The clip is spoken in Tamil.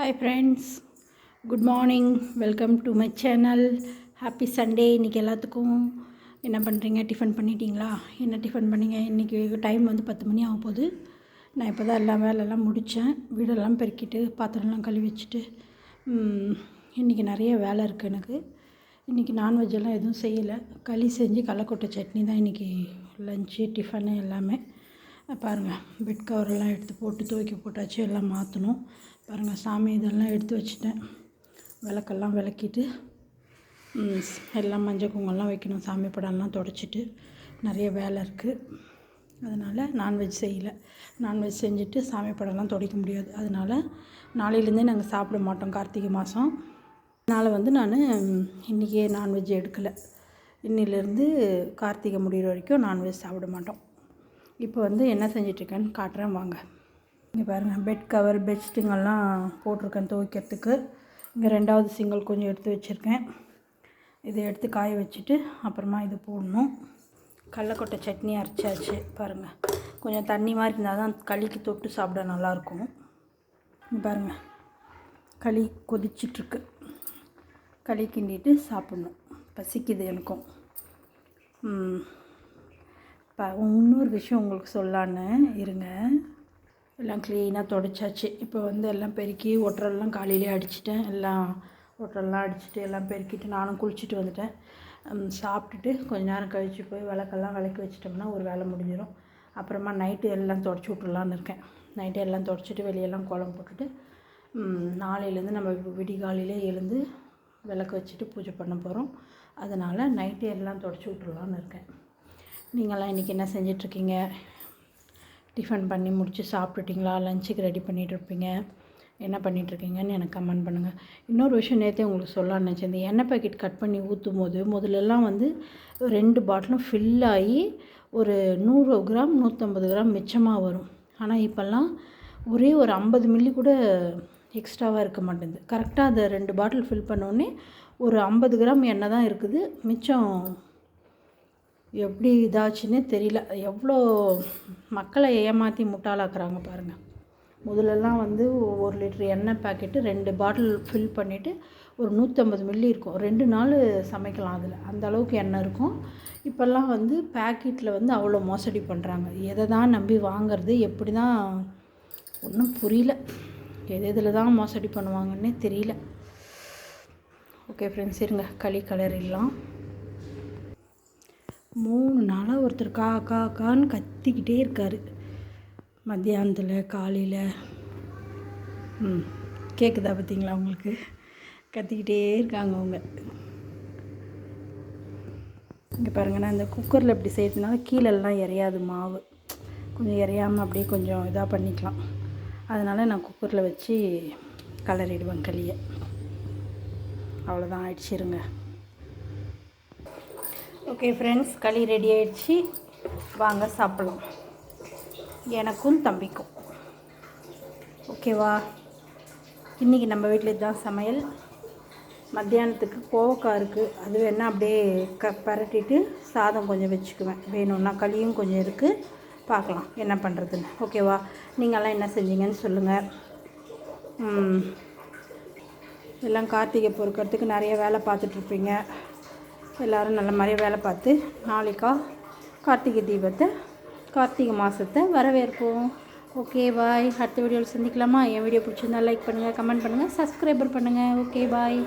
Hi friends good morning welcome to my channel happy Sunday இன்றைக்கி எல்லாத்துக்கும் என்ன பண்ணுறீங்க டிஃபன் பண்ணிட்டீங்களா? என்ன டிஃபன் பண்ணீங்க? இன்றைக்கி டைம் வந்து பத்து மணி ஆக போகுது. நான் இப்போ தான் எல்லா வேலையெல்லாம் முடித்தேன் வீடெல்லாம் பெருக்கிட்டு பாத்திரம்லாம் கழுவி வச்சுட்டு இன்றைக்கி நிறைய வேலை இருக்குது எனக்கு. இன்றைக்கி நான்வெஜ் எல்லாம் எதுவும் செய்யலை. களி செஞ்சு கடலக்கொட்டை சட்னி தான் இன்றைக்கி லஞ்சு டிஃபனு எல்லாமே. பாருங்கள் பெட் கவரெல்லாம் எடுத்து போட்டு துவைக்க போட்டாச்சு எல்லாம் மாற்றணும் பாருங்கள் சாமி இதெல்லாம் எடுத்து வச்சுட்டேன். விளக்கெல்லாம் விளக்கிட்டு எல்லாம் மஞ்சள் குங்கெல்லாம் வைக்கணும். சாமி படம்லாம் தொடச்சிட்டு நிறைய வேலை இருக்குது அதனால் நான்வெஜ் செய்யலை. நான்வெஜ் செஞ்சுட்டு சாமி படம்லாம் துடைக்க முடியாது. அதனால் நாளையிலேருந்தே நாங்கள் சாப்பிட மாட்டோம் கார்த்திகை மாதம் அதனால் வந்து நான் இன்றைக்கே நான்வெஜ் எடுக்கலை. இன்னிலேருந்து கார்த்திகை முடிகிற வரைக்கும் நான்வெஜ் சாப்பிட மாட்டோம். இப்போ வந்து என்ன செஞ்சிட்ருக்கேன்னு காட்டுறேன் வாங்க. இங்கே பாருங்கள் பெட் கவர் பெட்ஷீட்டுங்கெல்லாம் போட்டிருக்கேன் துவைக்கிறதுக்கு. இங்கே ரெண்டாவது சிங்கிள் கொஞ்சம் எடுத்து வச்சுருக்கேன். இதை எடுத்து காய வச்சுட்டு அப்புறமா இது போடணும். கடலக்கொட்டை சட்னி அரைச்சாச்சு பாருங்கள் கொஞ்சம் தண்ணி மாதிரி இருந்தால் தான் களிக்கு தொட்டு சாப்பிட நல்லாயிருக்கும். பாருங்கள் களி கொதிச்சிட்ருக்கு. களி கிண்டிட்டு சாப்பிட்ணும். பசிக்குது எனக்கும். இப்போ இன்னொரு விஷயம் உங்களுக்கு சொல்லான்னு இருங்க. எல்லாம் க்ளீனாக தொடச்சாச்சு. இப்போ வந்து எல்லாம் பெருக்கி ஒட்டரெல்லாம் காலையிலே அடிச்சிட்டேன். எல்லாம் ஒட்டரெல்லாம் அடிச்சுட்டு எல்லாம் பெருக்கிட்டு நானும் குளிச்சுட்டு வந்துட்டேன். சாப்பிட்டுட்டு கொஞ்ச நேரம் கழித்து போய் விளக்கெல்லாம் விளக்கி வச்சிட்டோம்னா ஒரு வேலை முடிஞ்சிடும் அப்புறமா நைட்டு எல்லாம் தொடச்சி விட்றலான்னு இருக்கேன். நைட்டு எல்லாம் தொடச்சிட்டு வெளியெல்லாம் கோலம் போட்டுட்டு நாளையிலேருந்து நம்ம விடிகாலையிலே எழுந்து விளக்கு வச்சுட்டு பூஜை பண்ண போகிறோம் அதனால் நைட்டு எல்லாம் தொடச்சி விட்றலான்னு இருக்கேன். நீங்களாம் இன்றைக்கி என்ன செஞ்சிட்ருக்கீங்க? டிஃபன் பண்ணி முடித்து சாப்பிட்டுட்டிங்களா? லஞ்சுக்கு ரெடி பண்ணிகிட்ருப்பீங்க என்ன பண்ணிகிட்ருக்கீங்கன்னு எனக்கு கமெண்ட் பண்ணுங்கள் இன்னொரு விஷயம் நேற்றே உங்களுக்கு சொல்லலாம்னு நினச்சேன். இந்த எண்ணெய் பாக்கெட் கட் பண்ணி ஊற்றும் போது முதல்லலாம் வந்து ரெண்டு பாட்டிலும் ஃபில் ஆகி ஒரு நூறு கிராம் நூற்றம்பது கிராம் மிச்சமாக வரும். ஆனால் இப்போல்லாம் ஒரே ஒரு ஐம்பது மில்லி கூட எக்ஸ்ட்ராவாக இருக்க மாட்டேங்குது. கரெக்டாக அதை ரெண்டு பாட்டில் ஃபில் பண்ணோடனே ஒரு ஐம்பது கிராம் எண்ணெய் தான் இருக்குது. மிச்சம் எப்படி இதாச்சுன்னே தெரியல. எவ்வளோ மக்களை ஏமாற்றி முட்டாளாக்குறாங்க பாருங்கள் முதலெல்லாம் வந்து ஒரு லிட்டர் எண்ணெய் பாக்கெட்டு ரெண்டு பாட்டில் ஃபில் பண்ணிவிட்டு ஒரு நூற்றம்பது மில்லி இருக்கும். ரெண்டு நாள் சமைக்கலாம் அதில். அந்த அளவுக்கு எண்ணெய் இருக்கும். இப்போல்லாம் வந்து பேக்கெட்டில் வந்து அவ்வளோ மோசடி பண்ணுறாங்க எதை தான் நம்பி வாங்குறது எப்படி தான் ஒன்றும் புரியல. எது எதில் தான் மோசடி பண்ணுவாங்கன்னே தெரியல. ஓகே ஃப்ரெண்ட்ஸ் இருங்க. களி கலரிடலாம் மூணு நாளாக ஒருத்தர் கா கா கான்னு கத்திக்கிட்டே இருக்கார். மத்தியானத்தில் காலையில். ம் கேட்குதா பார்த்தீங்களா உங்களுக்கு? கத்திக்கிட்டே இருக்காங்க அவங்க. இங்கே பாருங்கள் நான் இந்த குக்கரில் இப்படி செய்கிறதுனால கீழெல்லாம் இறையாது மாவு. கொஞ்சம் இறையாமல் அப்படியே கொஞ்சம் இதாக பண்ணிக்கலாம். அதனால் நான் குக்கரில் வச்சு கலரிடுவேன் களியை. அவ்வளோதான் ஆயிடுச்சிருங்க. ஓகே ஃப்ரெண்ட்ஸ் களி ரெடி ஆயிடுச்சு. வாங்க சாப்பிடலாம். எனக்கும் தம்பிக்கும். ஓகேவா இன்றைக்கி நம்ம வீட்டில் இதுதான் சமையல். மத்தியானத்துக்கு கோவக்காய் இருக்குது அது வேணால் அப்படியே க பரட்டிட்டு சாதம் கொஞ்சம் வச்சுக்குவேன். வேணும்னா களியும் கொஞ்சம் இருக்குது பார்க்கலாம் என்ன பண்ணுறதுன்னு ஓகேவா நீங்கள்லாம் என்ன செஞ்சீங்கன்னு சொல்லுங்கள் எல்லாம் கார்த்திகை பொறுக்கிறதுக்கு நிறைய வேலை பார்த்துட்ருப்பீங்க எல்லோரும் நல்ல மாதிரியாக வேலை பார்த்து நாளைக்கா கார்த்திகை தீபத்தை கார்த்திகை மாதத்தை வரவேற்போம். ஓகே பாய் அடுத்த வீடியோவில் சந்திக்கலாமா? என் வீடியோ பிடிச்சிருந்தா லைக் பண்ணுங்கள் கமெண்ட் பண்ணுங்கள் சப்ஸ்கிரைபர் பண்ணுங்கள் ஓகே பாய்